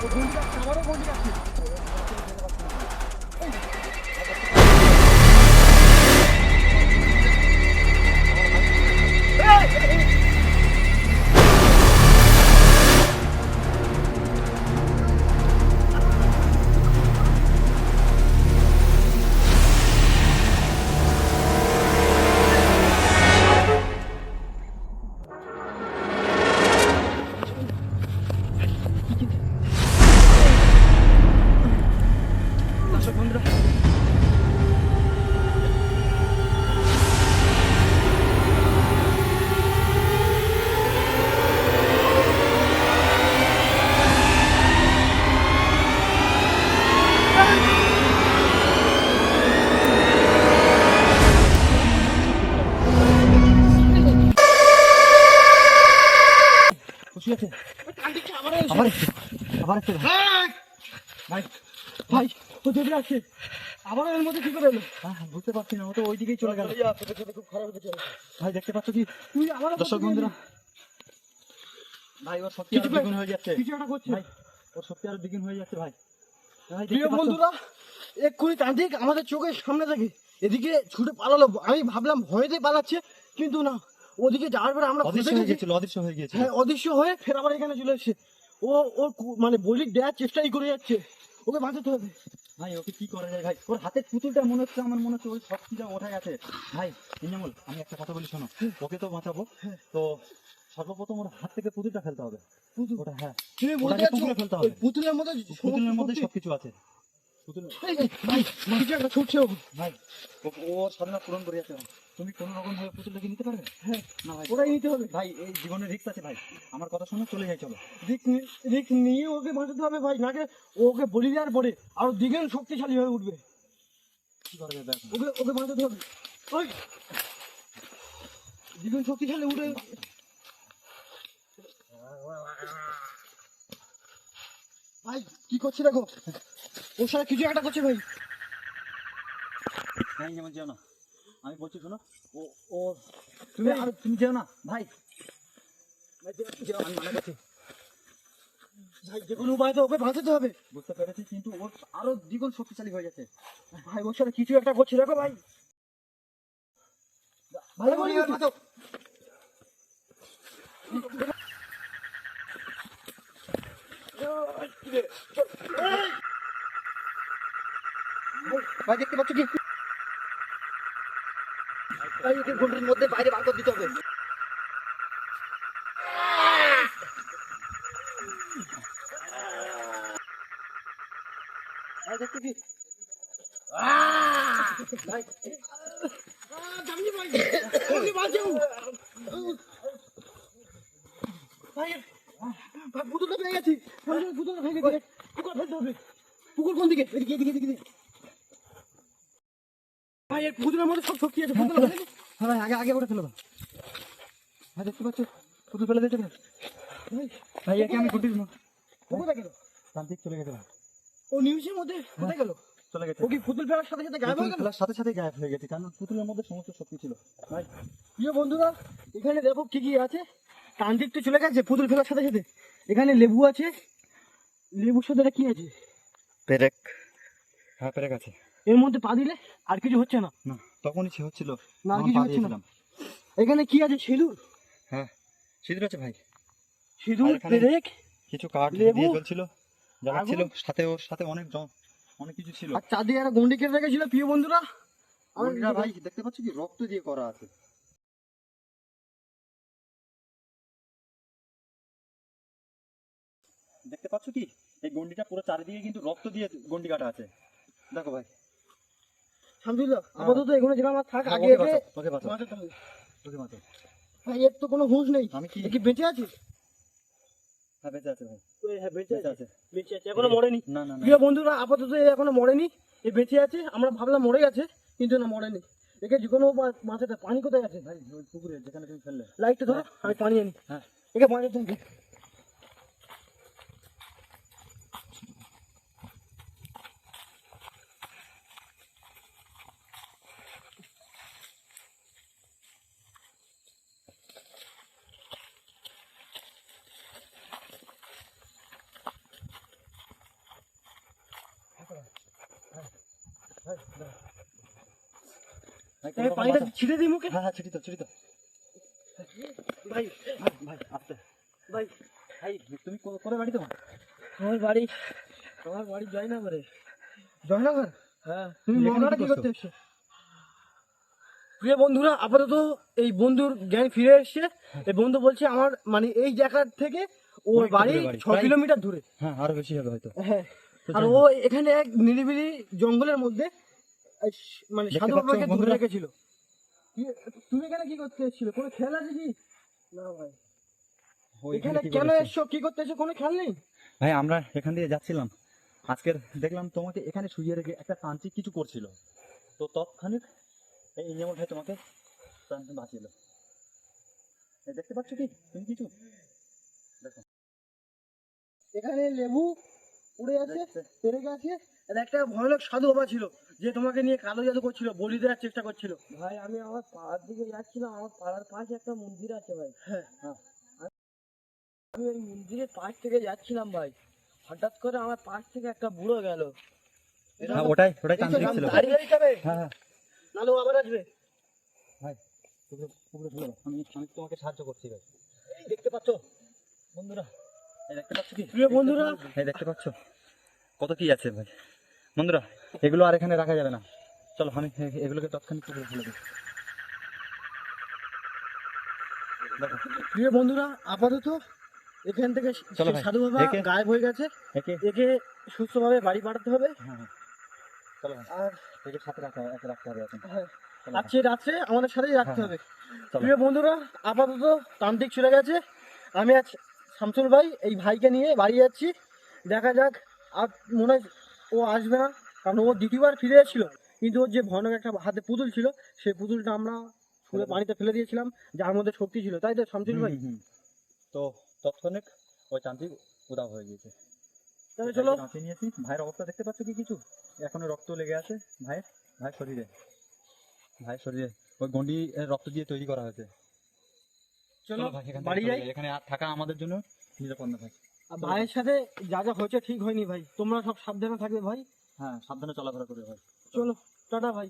আছে আমারও গন্ডি ভাই ভাই আছে এর মধ্যে বুঝতে পারছি না ও তো চলে খুব খারাপ ভাই দেখতে ভাই সত্যি হয়ে যাচ্ছে করছে ভাই সত্যি আরও হয়ে যাচ্ছে ভাই বন্ধুরা আমাদের চোখের সামনে থেকে এদিকে ছুটে পালালো। আমি ভাবলাম, ভয়েতে পালাচ্ছে, কিন্তু না। ওদিকে যাওয়ার পরে আমরা অদৃশ্য হয়ে গেছি। গেছিল অদৃশ্য হয়ে গিয়েছিল। হ্যাঁ অদৃশ্য হয়ে ফের আবার এখানে চলে এসেছে। ও কু- মানে বলির দেওয়ার চেষ্টাই করে যাচ্ছে। ওকে বাঁচাতে হবে। ভাই ওকে কি করা যায়? ভাই ওর হাতের পুতুলটা মনে হচ্ছে আমার মনে হচ্ছে ওই শক্তিটা ওঠা গেছে ভাই ইনামুল আমি একটা কথা বলি শোনো। ওকে তো বাঁচাবো। তো সর্বপ্রথম ওর হাত থেকে পুতুলটা ফেলতে হবে। পুতুল। ওটা হ্যাঁ। তুমি বলতে ফেলতে হবে। পুতুলের মধ্যে পুতুলের মধ্যে সবকিছু আছে। পুতুল ভাই কিছু একটা ছুটছে ও। ভাই ও- ও ওর সাধনা পূরণ করে ভাই। তুমি কোনো রকম ভাবে পুতুলটাকে নিতে পারবে? হ্যাঁ না ভাই। ওটাই নিতে হবে। ভাই এই জীবনে রিস্ক আছে ভাই। আমার কথা শুনে চলে যাই চলো। রিক রিক নিয়ে ওকে বাঁচাতে হবে ভাই। নাকে ওকে বলি দেওয়ার পরে আরও দ্বিগুণ শক্তিশালী হয়ে উঠবে। কি করা যাবে এখন? ওকে ওকে বাঁচাতে হবে। ওই! দ্বিগুণ শক্তিশালী উঠে। ভাই কি করছে দেখো? ওর সাথে কিছু একটা করছে ভাই। ভাই যেমন যেও না। আমি বলছি শোনো ও ও তুমি আর তুমি যেও না ভাই। ভাই, যেও- আমি মানা করছি। ভাই যে কোনো উপায় তো ওকে বাঁচাতে হবে। বুঝতে পেরেছি কিন্তু ওর আরও দ্বিগুণ শক্তিশালী হয়ে যাচ্ছে ভাই ওর সাথে কিছু একটা করছে দেখো ভাই। ভালো বাঁচাও ভাই দেখতে পাচ্ছ কি? ওকে ঘণ্টার মধ্যে বাইরে বার করে দিতে হবে পুকুর কোন দিকে এদিকে এদিকে এদিকে। ভাই এর পুতুলের মধ্যে সব শক্তি আছে ফেলে দে। হ্যাঁ ভাই আগে আগে ওটা ফেলো ভাই দেখতে পাচ্ছ? পুতুল ফেলে দিতে ভাই ভাই একে আমি কুটির ও কোথায় গেল তান্ত্রিক চলে গেছে ভাই। ও নিউজের মধ্যে কোথায় গেল? চলে গেছে। ও কি পুতুল ফেলার সাথে সাথে গায়েব হয়ে পুতুল গেল ফেলার সাথে সাথে গায়েব হয়ে গেছে কারণ পুতুলের মধ্যে সমস্ত শক্তি ছিল। ভাই প্রিয় বন্ধুরা এখানে দেখো কি কি আছে। তান্ত্রিক তো চলে গেছে পুতুল ফেলার সাথে সাথে। এখানে লেবু আছে। লেবুর সাথে কি আছে? পেরেক। হ্যাঁ পেরেক আছে। এর মধ্যে পা দিলে আর কিছু হচ্ছে না। না তখনই সে হচ্ছিল। না, কিছু হচ্ছে না। এখানে কি আছে? সিঁদুর? হ্যাঁ সিঁদুর আছে ভাই। সিঁদুর পেরেক কিছু কাঠ দিয়ে চলছিল যারা ছিল সাথে ওর সাথে অনেক জন- অনেক কিছু ছিল। আর চারদিকে একটা গন্ডি কেটে রেখেছিল প্রিয় বন্ধুরা। আমার গন্ডিটা ভাই দেখতে পাচ্ছ কি? রক্ত দিয়ে করা আছে। দেখতে পাচ্ছ কি? এই গন্ডিটা পুরো চারিদিকে কিন্তু রক্ত দিয়ে গন্ডি কাটা আছে। দেখো ভাই। শামসুল্লাহ আপাতত এখানে যেরকম আমার থাক হ্যাঁ, আগে ওকে একে বাঁচাও, ওকে বাঁচাও, বাঁচাতে হবে। ওকে বাঁচাও। ভাই এর তো কোনো হুঁশ নেই। আমি কি কি বেঁচে আছে হ্যাঁ বেঁচে আছে ভাই। হ্যাঁ বেঁচে বেঁচে আছে আছে। বেঁচে আছে এখনও মরেনি। না না না। প্রিয় বন্ধুরা আপাতত এ এখনও মরেনি। এ বেঁচে আছে আমরা ভাবলাম মরে গেছে কিন্তু না মরেনি। একে যে কোনো বা- পানি কোথায় আছে? ভাই পুকুরে যেখানে তুমি ফেললে। লাইটটা ধরো আমি পানি আনি। হ্যাঁ। একে হবে পানিটা ছিঁড়ে দিই মুখে? হ্যাঁ হ্যাঁ ছিটি তো ছিটি তো ভাই ভাই ভাই আস্তে। ভাই। ভাই তুমি কো- বাড়ি তোমার? আমার বাড়ি আমার বাড়ি জয়নগরে। জয়নগর? হ্যাঁ। তুমি তুমি কি কি করতে এসছো প্রিয় বন্ধুরা আপাতত এই বন্ধুর জ্ঞান ফিরে এসছে। এই বন্ধু বলছে আমার মানে এই জায়গা থেকে ওর বাড়ি ছ কিলোমিটার দূরে। হ্যাঁ আরও বেশি হবে হয়তো। হ্যাঁ। আর ও এখানে এক নিরিবিলি জঙ্গলের মধ্যে মানে সাধু বাবাকে ধরে রেখেছিল। তুমি এখানে কি করতে এসেছিল? কোনো খেয়াল আছে কি? না ভাই। এখানে কেন এসছো? কি করতে এসছো? কোনো খেয়াল নেই? ভাই আমরা এখান দিয়ে যাচ্ছিলাম। আজকের দেখলাম তোমাকে এখানে শুয়ে রেখে একটা তান্ত্রিক কিছু করছিল। তো তৎক্ষণিক এই ইঞ্জামল ভাই তোমাকে প্রাণ বাঁচিল এই দেখতে পাচ্ছ কি তুমি কিছু দেখো এখানে লেবু উড়ে আছে দেখতে। পেরে আর একটা ভয়ানক সাধু বাবা ছিল যে তোমাকে নিয়ে কালো জাদু করছিল বলি দেওয়ার চেষ্টা করছিল। ভাই আমি আমার পাড়ার দিকে যাচ্ছিলাম আমার পাড়ার পাশে একটা মন্দির আছে ভাই। হ্যাঁ। আমি ওই মন্দিরের পাশ থেকে যাচ্ছিলাম ভাই। হঠাৎ করে আমার পাশ থেকে একটা বুড়ো গেল। হ্যাঁ ওটাই ওটাই তান্ত্রিক ছিল। দাঁড়িয়ে যাবে? হ্যাঁ হ্যাঁ। আবার আসবে? ভাই। আমি আমি তোমাকে সাহায্য করছি ভাই। দেখতে পাচ্ছ? বন্ধুরা দেখতে পাচ্ছ কি? প্রিয় বন্ধুরা দেখতে পাচ্ছ? কত কি আছে ভাই? বন্ধুরা এগুলো আর এখানে রাখা যাবে না। চলো আমি এগুলোকে তৎক্ষণিক পুকুরে ফেলে দিই। প্রিয় বন্ধুরা আপাতত এখান থেকে সাধু বাবা গায়েব হয়ে গেছে। একে। সুস্থভাবে বাড়ি পাঠাতে হবে। হ্যাঁ হ্যাঁ। চলো আর একে সাথে রাখা রাখতে হবে এখন। হ্যাঁ, আজকে রাত্রে আমাদের সাথেই রাখতে হবে। প্রিয় বন্ধুরা আপাতত তান্ত্রিক চলে গেছে। আমি আজ শামসুল ভাই এই ভাইকে নিয়ে বাড়ি যাচ্ছি। দেখা যাক আর মনে হয় ও আসবে না। কারণ ও দ্বিতীয়বার ফিরে এসেছিল। কিন্তু ওর যে ভয়ানক একটা হাতে পুতুল ছিল সেই পুতুলটা আমরা ছুঁড়ে পানিতে ফেলে দিয়েছিলাম যার মধ্যে শক্তি ছিল। তাই তো শামসুল ভাই। তো তৎক্ষণিক ওই তান্ত্রিক উদাও হয়ে গিয়েছে। তাহলে চলো। ভাইকে নিয়েছি ভাইয়ের অবস্থা দেখতে পাচ্ছ কি কিছু? এখনও রক্ত লেগে আছে ভাইয়ের ভাইয়ের শরীরে। ভাইয়ের শরীরে। ওই গন্ডি রক্ত দিয়ে তৈরি করা হয়েছে। চলো ভাই, বাড়ি যাই। এখানে আর থাকা আমাদের জন্য নিরাপদ না ভাই। আর ভাইয়ের সাথে যা যা হয়েছে ঠিক হয়নি ভাই। তোমরা সব সাবধানে থাকবে ভাই। হ্যাঁ সাবধানে চলাফেরা করবে ভাই। চলো টাটা ভাই।